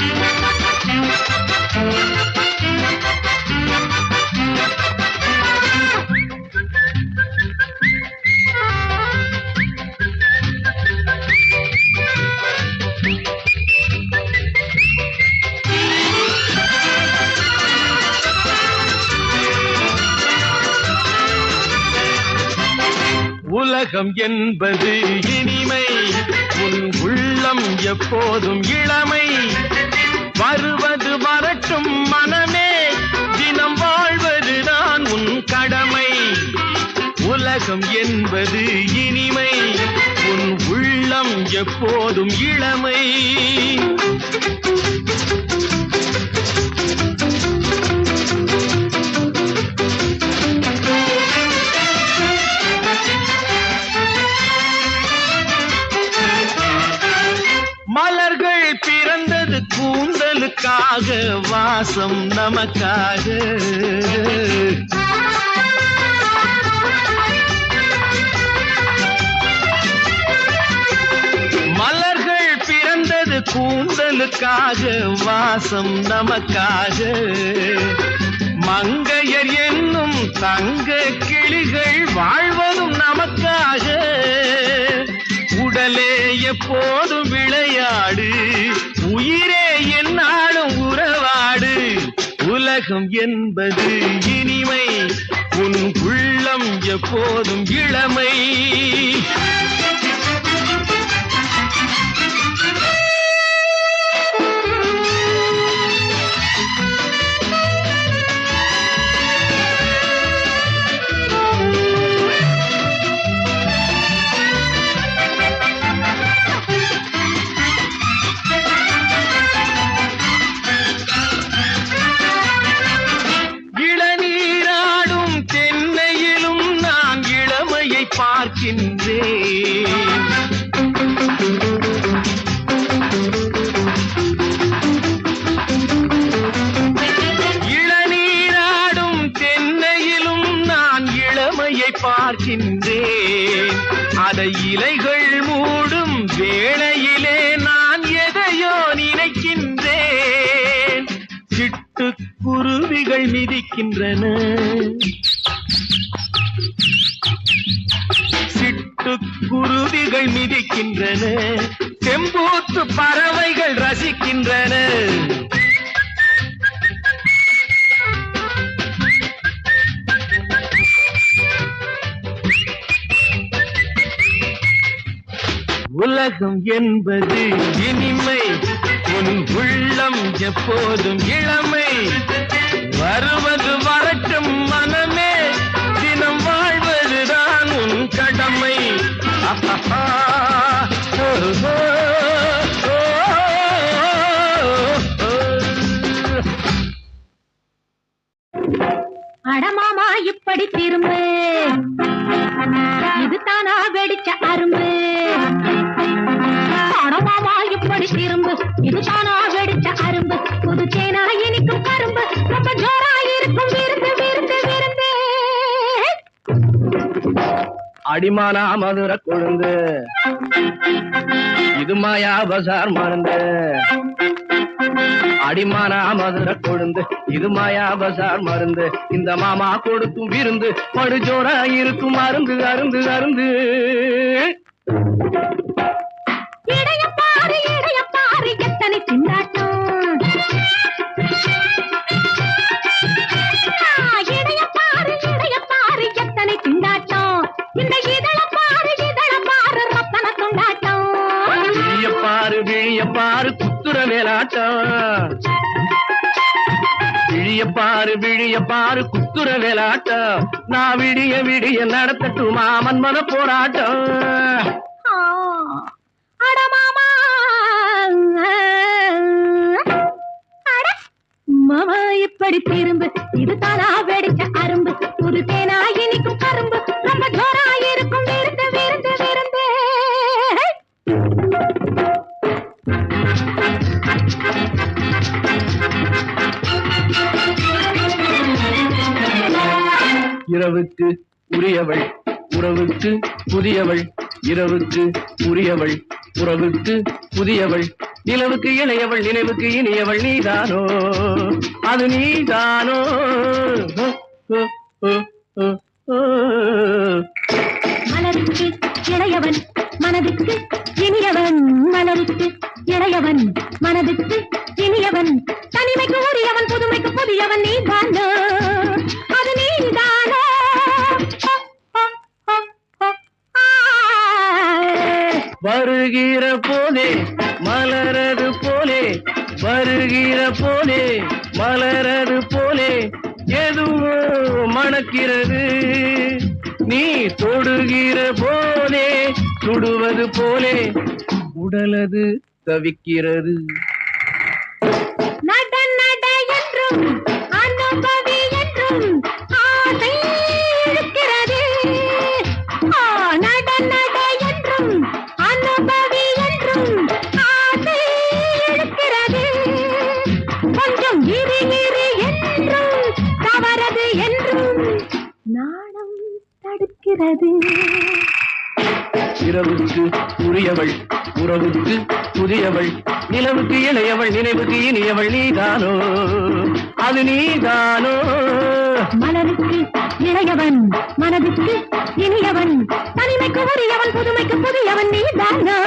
Thank you. உலகம் என்பது இனிமை. உன் உள்ளம் எப்போதும் இளமை. வருவது வரட்டும் மனமே. தினம் வாழ்வது நான் உன் கடமை. உலகம் என்பது இனிமை. உன் உள்ளம் எப்போதும் இளமை. நமக்காக வாசம் நமக்காக. மலர்கள் பிறந்தது கூந்தலுக்காக வாசம் நமக்காக. மங்கையர் என்னும் தங்க கிளிகள் வாழ்வதும் நமக்காக. உடலே எப்போதும் விளையாடு உயிர் உலகம் என்பது இனிமை. உன் உள்ளம் எப்போதும் இளமை. பார்க்கின்றேன். இளநீராடும் தென்னையிலும் நான் இளமையை பார்க்கின்றேன். அதை இலைகள் மூடும் வேளையிலே நான் எதையோ நினைக்கின்றேன். சிட்டுக்குருவிகள் மிதிக்கின்றன. பூக்கள் மிதிக்கின்றன. செம்பூத்து பறவைகள் ரசிக்கின்றன. உலகம் என்பது இனிமை. உன் உள்ளம் எப்போதும் இளமை. வருவது வரட்டும். அடமாமா இப்படி திரும்பு. இதுதானா வெடிச்ச அரும்பு? அடமாமா இப்படி திரும்பு. இதுதானா வெடிச்ச அரும்பு? புதுச்சேனா இனிக்கும் கரும்பு. ரொம்ப ஜோரா இருக்கும். விருந்து விருந்து விருந்து. அடிமானா மதுர கொழுந்து. இது மாயா பசார் மருந்து. அடிமானா மதுர கொழுந்து இது மாயா பசார் மருந்து. இந்த மாமா கொடுக்கும் விருந்து படுஜோரா இருக்கும் அருந்து அருந்து அருந்து. வேலாட்டம் விழிய பாரு விழிய பாரு குத்துற வேலாட்டம் நான் விடிய விடிய நடத்தட்டு மாமன் மன போராட்டம் மாமா இப்படி திரும்ப. இது தானா இரவுக்கு உரியவள் உறவுக்கு புதியவள் இரவுக்கு உரியவள் உறவுக்கு புதியவள் நிலவுக்கு இளையவள் நினைவுக்கு இனியவள் நீதானோ? அது நீதானோ? ஓ, மலருக்கு இளையவன் மனதுக்கு இனியவன் மலருக்கு இளையவன் மனதுக்கு வருகிற போலே மலரது போலே வருகிற போலே மலரது போலே எதுவோ மணக்கிறது. நீ தொடுகிற போலே சுடுவது போலே உடலது தவிக்கிறது. நட நட என்றும் தடுக்கிறது இரவுக்கு உரியவள் உறவுக்கு புதியவள் நிலவுக்கு இளையவள் நினைவுக்கு இனியவள் நீதானோ? அது நீதானோ? மலருக்கு இளையவன் மனதுக்கு இனியவன் தனிமைக்கு உரியவன் புதுமைக்கு புதியவன் நீதானோ?